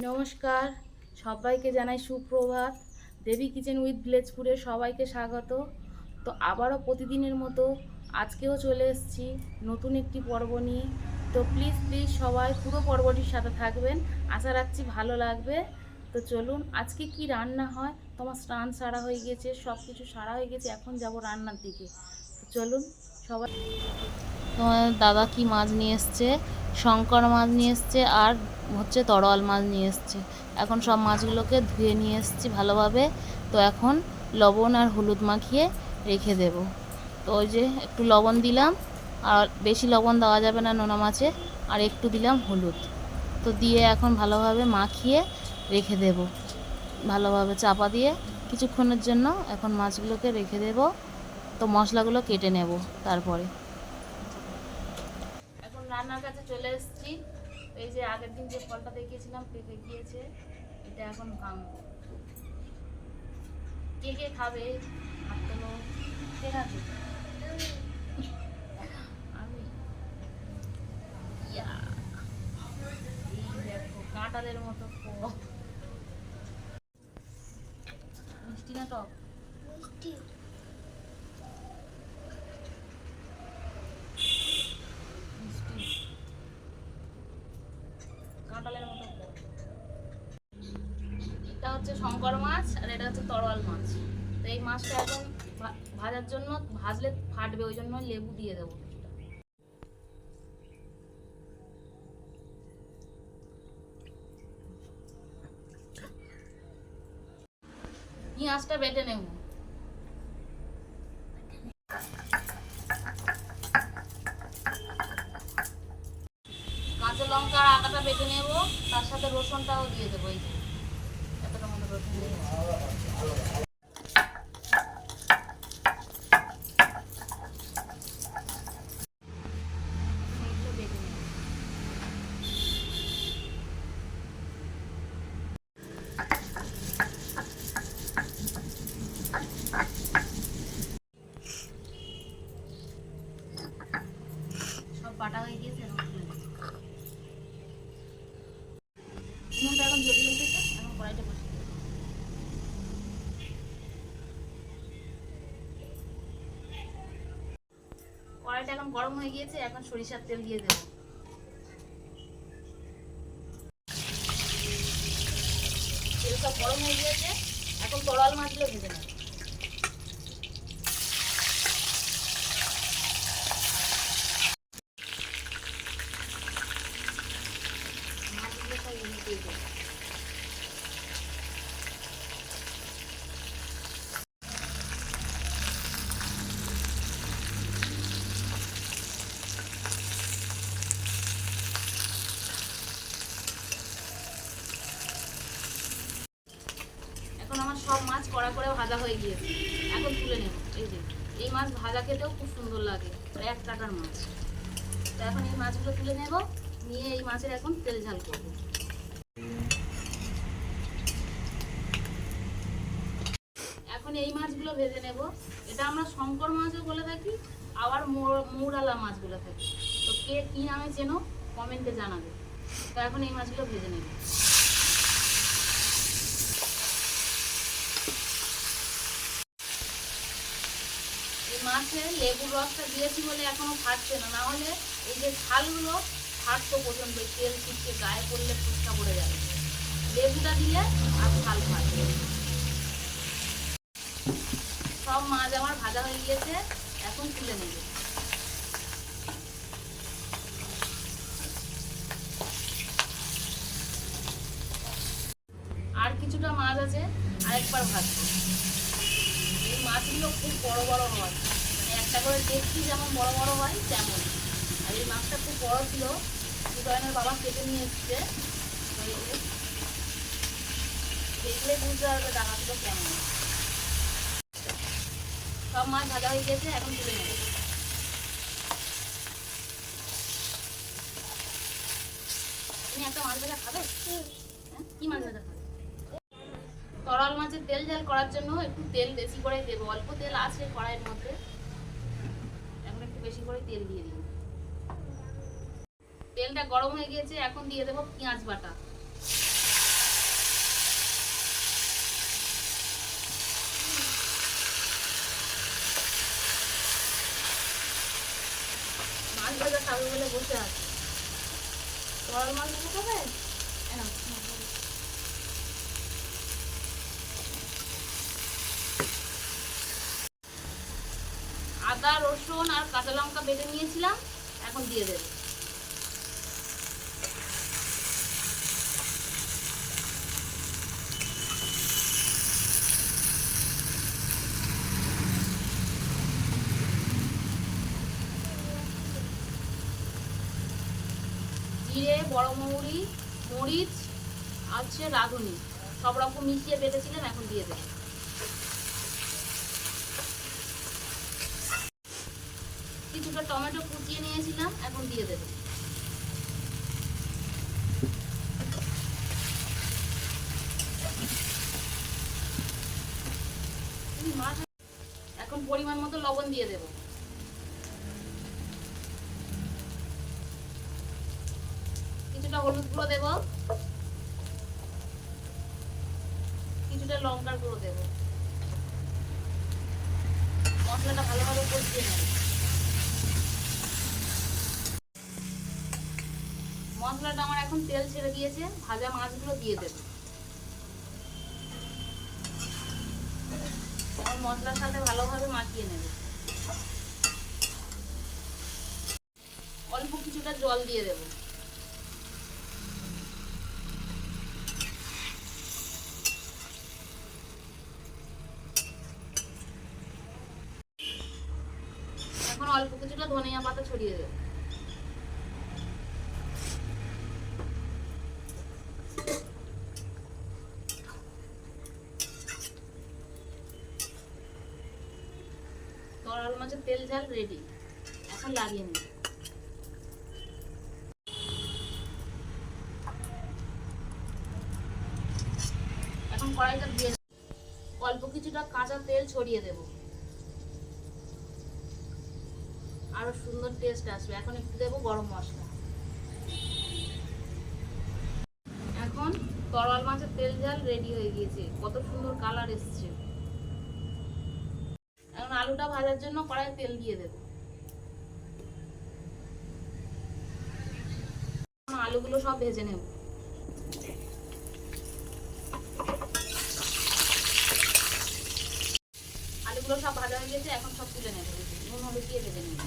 নমস্কার, সবাইকে জানাই সুপ্রভাত। দেবী কিচেন উইথ ভিলেজপুরে সবাইকে স্বাগত। তো আবারও প্রতিদিনের মতো আজকেও চলে এসেছি নতুন একটি পর্ব নিয়ে। তো প্লিজ প্লিজ সবাই পুরো পর্বটির সাথে থাকবেন। আশা রাখছি ভালো লাগবে। তো চলুন, আজকে কি রান্না হয়? তোমার স্নান সারা হয়ে গেছে সব কিছু সারা হয়ে গেছে, এখন যাব রান্নার দিকে। চলুন, সবাই তোমার দাদা কি মাছ নিয়ে এসছে? শঙ্কর মাছ নিয়ে এসছে আর হচ্ছে তরোয়াল মাছ নিয়ে এসছে। এখন সব মাছগুলোকে ধুয়ে নিয়ে এসছি ভালোভাবে। তো এখন লবণ আর হলুদ মাখিয়ে রেখে দেব। তো ওই যে একটু লবণ দিলাম। আর বেশি লবণ দেওয়া যাবে না নোনা মাছে। আর একটু দিলাম হলুদ। তো দিয়ে এখন ভালোভাবে মাখিয়ে রেখে দেব। ভালোভাবে চাপা দিয়ে কিছুক্ষণের জন্য এখন মাছগুলোকে রেখে দেব। তো মশলাগুলো কেটে নেব তারপরে। রান্নার কাছে চলে এসেছি। এই যে আগের দিন যে ফলটা দেখিয়েছিলাম, পেকে গিয়েছে। এটা এখন ভাঙবো। কে কে খাবে? হাত তোলো। কে আমি। দেখো, কাঁঠালের মতো মিষ্টি না টক? মিষ্টি কাঁঠালের মতো ফল। এটা শঙ্কর মাছ আর এটা হচ্ছে তরোয়াল মাছ। তো এই মাছটা এখন ভাজার জন্য ভাজলে ফাটবে, ওই জন্য লেবু দিয়ে দেবো। পেঁয়াজটা বেটে নেব। কাঁচা লঙ্কা আটাটা বেটে নেব, তার সাথে রসুনটাও দিয়ে দেবো এই এতটা মতো রসুন দিয়ে দিচ্ছি। এইগুলো বেটে নেব। সব বাটা হয়ে গিয়েছে এখন গরম হয়ে গিয়েছে, এখন সরিষার তেল দিয়ে দেবো। তেল সব গরম হয়ে গিয়েছে, এখন তরল মাছগুলো ভেজে নেব মাছগুলো সব উল্টিয়ে দেবো এখন আমার সব মাছ কড়া করে ভাজা হয়ে গিয়েছে। এখন তুলে নেব, এই যে, এই মাছ ভাজা খেতেও খুব সুন্দর লাগে এক টাকার মাছ। তো এখন এই মাছগুলো তুলে নেব, নিয়ে এই মাছের এখন তেল ঝাল করব। এখন এই মাছগুলো ভেজে নেব। এটা আমরা শঙ্কর মাছও বলে থাকি, আবার মোর- মৌরালা মাছ বলে থাকি। তো কে কী নামে চেনো, কমেন্টে জানাবে। তো এখন এই মাছগুলো ভেজে নেব। মাছে লেবুর রসটা দিয়েছি বলে এখনও ফাটছে না নাহলে এই যে ছালগুলো ফাটতো প্রচণ্ড তেল ছিটকে গায়ে পড়লে ফুচকা পড়ে যাবে। লেবুটা দিলে আর ছাল ফাটবে সব মাছ আমার ভাজা হয়ে গিয়েছে, এখন তুলে নেবে আর কিছুটা মাছ আছে আরেকবার ভাজবো এই মাছগুলো খুব বড় বড় হয় মানে একটা করে দেখছি যেমন বড় বড় হয়, তেমন। আর এই মাছটা খুব বড় ছিল সুদয়নের বাবা কেটে নিয়ে এসছে। দেখলে বুঝতে পারবে ডাকাগুলো কেমন। সব মাছ ভাজা হয়ে গেছে, এখন তুলে নেব। তুমি একটা মাছ খাবে? হ্যাঁ? কি মাছ তরল মাছের তেল ঝাল করার জন্য একটু তেল বেশি করে দেবো। অল্প তেল আছে কড়াইয়ের মধ্যে। বেশি করে তেল দিয়ে দিন। তেলটা গরম হয়ে গিয়েছে, এখন দিয়ে দেবো পেঁয়াজ বাটা। মাছ ভাজা খাবে বলে বসে আছে। গরম মাছ খাবে? আদা, রসুন আর কাঁচা লঙ্কা বেটে নিয়েছিলাম, এখন দিয়ে দেবো। জিরে বড় মৌরি, মরিচ হচ্ছে রাঁধুনি। সব রকম মিশিয়ে বেটেছিলাম, এখন দিয়ে দেবো। কিছুটা টমেটো কুচিয়ে নিয়েছিলাম, এখন দিয়ে দেবো। এখন পরিমাণ মতো লবণ দিয়ে দেবো। কিছুটা হলুদ গুঁড়ো দেবো। কিছুটা লঙ্কার গুঁড়ো দেবো। মশলাটা ভালোভাবে কষিয়ে নেব। মশলাটা আমার এখন তেল ছেড়ে দিয়েছে, ভাজা মাছগুলো দিয়ে দেবো। মশলার সাথে ভালোভাবে মাখিয়ে নেবে। অল্প কিছুটা জল দিয়ে দেবো। এখন অল্প কিছুটা ধনিয়া পাতা ছড়িয়ে দেবো তরল মাছের তেল ঝাল রেডি এখন লাগিয়ে নিই। এখন কড়াইটা দিয়ে অল্প কিছুটা কাঁচা তেল ছড়িয়ে দেব। আরও সুন্দর টেস্ট আসবে। এখন একটু দেবো গরম মশলা। এখন তরল মাছের তেল ঝাল রেডি হয়ে গিয়েছে। কত সুন্দর কালার এসছে। আলুটা ভাজার জন্য কড়াই তেল দিয়ে দেবো। আলুগুলো সব ভেজে নেব। আলুগুলো সব ভাজা হয়ে গেছে, এখন সব তুলে নেব। নুন, হলুদ দিয়ে ভেজে নেব।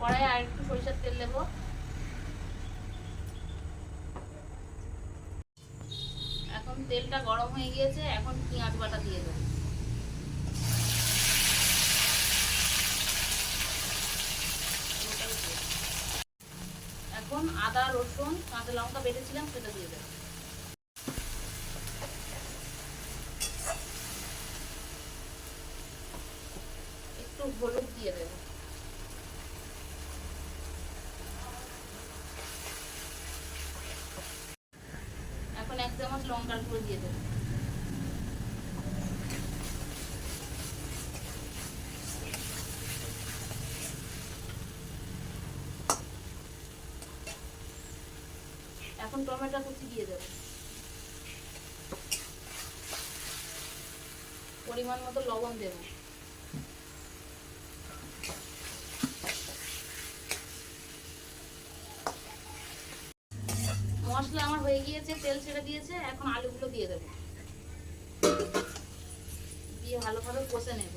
কড়াইয়ে আর একটু সরিষার তেল দেবো এখন তেলটা গরম হয়ে গিয়েছে, এখন পেঁয়াজ বাটা দিয়ে দেবো। এখন আদা, রসুন, কাঁচা লঙ্কা বেটেছিলাম, সেটা দিয়ে দেবো। একটু হলুদ দিয়ে দেবো এখন এক লঙ্কার দিয়ে দেবেন এখন টমেটো কুচি দিয়ে দেবো। পরিমাণ মতো লবণ দেবো মশলা হয়ে গিয়েছে তেল ছেড়ে দিয়েছে, এখন আলুগুলো দিয়ে দেবো। দিয়ে ভালোভাবে কষে নেব।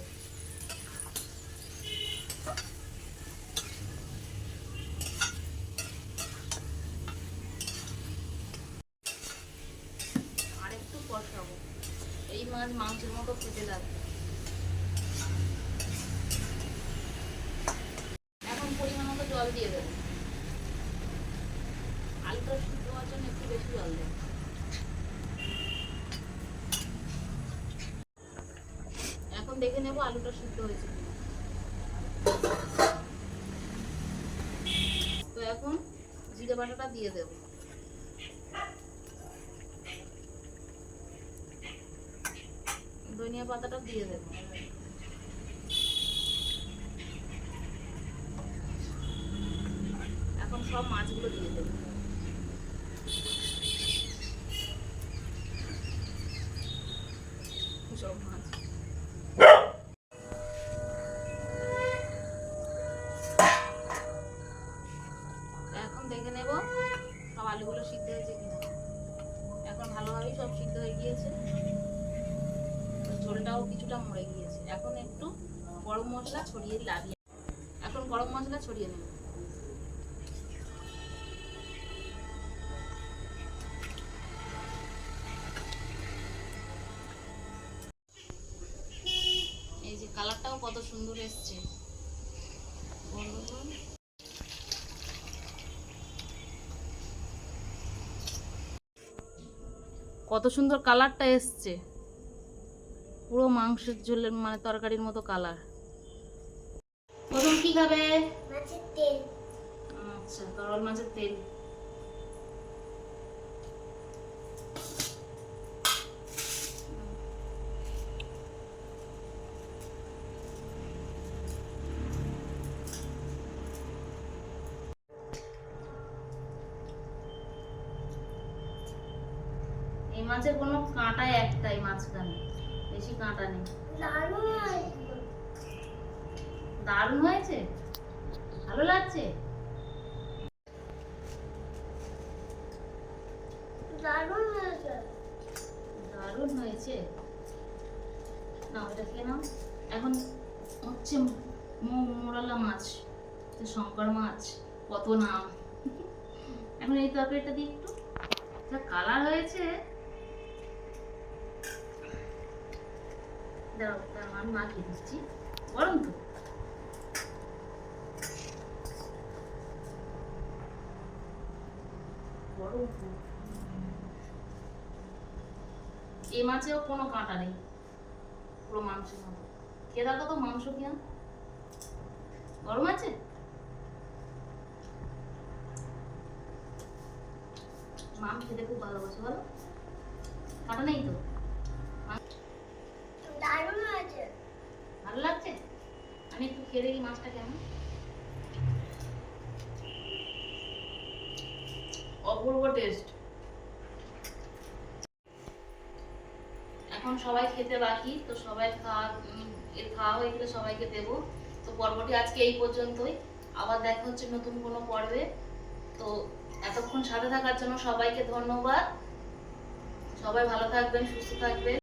আর একটু কষাবো। এই মাছ মাংসের মতো খেতে লাগবে এখন পরিমাণ মতো জল দিয়ে দেবো আলুটা সিদ্ধ হওয়ার জন্য একটু বেশি জল দেবো এখন দেখে নেব আলুটা সিদ্ধ হয়েছে তো এখন জিরে বাটাটা দিয়ে দেবো। ধনিয়া পাতাটা দিয়ে দেবো। এখন সব মাছগুলো দিয়ে দেবো। ছড়িয়ে লাগিয়ে এখন গরম মশলা ছড়িয়ে নেব এই যে কালারটাও কত সুন্দর এসছে। কত সুন্দর কালারটা এসছে। পুরো মাংসের ঝোলের মানে তরকারির মতো কালার। প্রথম কি খাবে? মাছের তেল। আচ্ছা তরল মাছের তেল। এই মাছের কোনো কাঁটা একটাই মাঝখানে। বেশি কাঁটা নেই। দারুণ হয়েছে। ভালো লাগছে। দারুণ হয়েছে। দারুণ হয়েছে। না ওটা খেয়ে নাও। এখন হচ্ছে মাছ শঙ্কর মাছ কত নাম। এখন এই তরকারিটা দিয়ে একটু যা কালার হয়েছে। দাঁড়াও তার আমি মাখিয়ে দিচ্ছি। গরম তো গরম তো এই মাছেও কোনো কাঁটা নেই। পুরো মাংসের মতো। খেয়ে দেখো তো মাংস কিনা। গরম আছে? মাম খেতে খুব ভালোবাসে বলো। কাঁটা নেই তো? দারুণ হয়েছে। ভালো লাগছে? আমি একটু খেয়ে দেখি মাছটা কেমন। অপূর্ব টেস্ট এখন সবাই খেতে বাকি, তো সবাই খাওয়া খাওয়া হয়ে গেলে সবাইকে দেব। তো পর্বটি আজকে এই পর্যন্তই। আবার দেখা হচ্ছে নতুন কোনো পর্বে। তো এতক্ষণ সাথে থাকার জন্য সবাইকে ধন্যবাদ। সবাই ভালো থাকবেন, সুস্থ থাকবেন।